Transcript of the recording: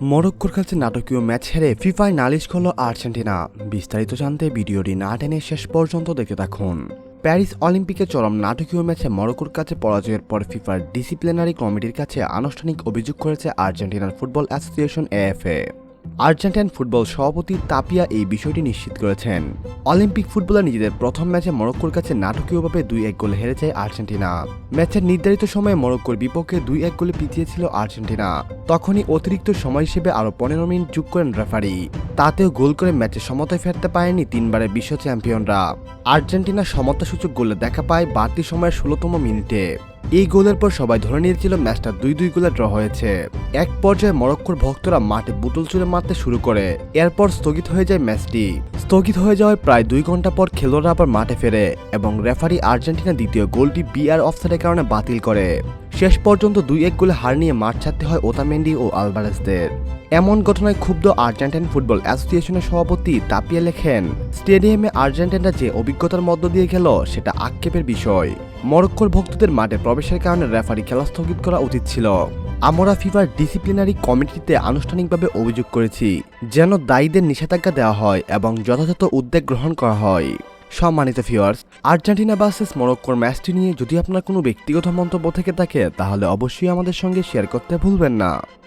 মরক্কোর কাছে নাটকীয় ম্যাচ হেরে ফিফায় নালিশ করল আর্জেন্টিনা। বিস্তারিত জানতে ভিডিওটি না টেনে শেষ পর্যন্ত দেখে দেখুন প্যারিস অলিম্পিকে চরম নাটকীয় ম্যাচে মরক্কোর কাছে পরাজয়ের পর ফিফার ডিসিপ্লিনারি কমিটির কাছে আনুষ্ঠানিক অভিযোগ করেছে আর্জেন্টিনার football association AFA. Argentine football সভাপতি তাপিয়া এই বিষয়টি নিশ্চিত করেছেন। অলিম্পিক ফুটবলে নিজেদের প্রথম ম্যাচে মরক্কোর কাছে নাটকীয়ভাবে দুই এক গোলে হেরে যায় আর্জেন্টিনা। ম্যাচের নির্ধারিত সময়ে মরক্কোর বিপক্ষে দুই এক গোলে পিছিয়েছিল আর্জেন্টিনা। তখনই অতিরিক্ত সময় হিসেবে আরও পনেরো মিনিট যোগ করেন রেফারি। তাতেও গোল করে ম্যাচে সমতায় ফেরতে পারেনি তিনবারের বিশ্ব চ্যাম্পিয়নরা। আর্জেন্টিনা সমতাসূচক গোলে দেখা পায় বাড়তি সময়ের ষোলোতম মিনিটে। এই গোলের পর সবাই ধরে নিয়েছিল ম্যাচটা দুই দুই গোলে ড্র হয়েছে। এক পর্যায়ে মরক্কোর ভক্তরা মাঠে বুটল চুলে মারতে শুরু করে। এরপর স্থগিত হয়ে যায় ম্যাচটি। স্থগিত হয়ে যাওয়ায় প্রায় দুই ঘণ্টা পর খেলোয়াড়রা আবার মাঠে ফেরে এবং রেফারি আর্জেন্টিনা দ্বিতীয় গোলটি বিআর অফসাইডের কারণে বাতিল করে। শেষ পর্যন্ত দুই এক গোলে হার নিয়ে মাঠ ছাড়তে হয় ওতামেন্ডি ও আলভারেজদের এমন ঘটনায় ক্ষুব্ধ আর্জেন্টাইন ফুটবল অ্যাসোসিয়েশনের সভাপতি তাপিয়া লেখেন, স্টেডিয়ামে আর্জেন্টিনা যে অভিজ্ঞতার মধ্য দিয়ে গেল সেটা আক্ষেপের বিষয়। মরক্কোর ভক্তদের মাঠে প্রবেশের কারণে রেফারি খেলা স্থগিত করা উচিত ছিল। আমরা ফিফার ডিসিপ্লিনারি কমিটিতে আনুষ্ঠানিকভাবে অভিযোগ করেছি, যেন দায়ীদের নিষেধাজ্ঞা দেওয়া হয় এবং যথাযথ উদ্যোগ গ্রহণ করা হয়। সম্মানিত ভিউয়ার্স আর্জেন্টিনা ভার্সেস মরক্কোর ম্যাচটি নিয়ে যদি আপনার কোনো ব্যক্তিগত মন্তব্য থেকে থাকে, তাহলে অবশ্যই আমাদের সঙ্গে শেয়ার করতে ভুলবেন না।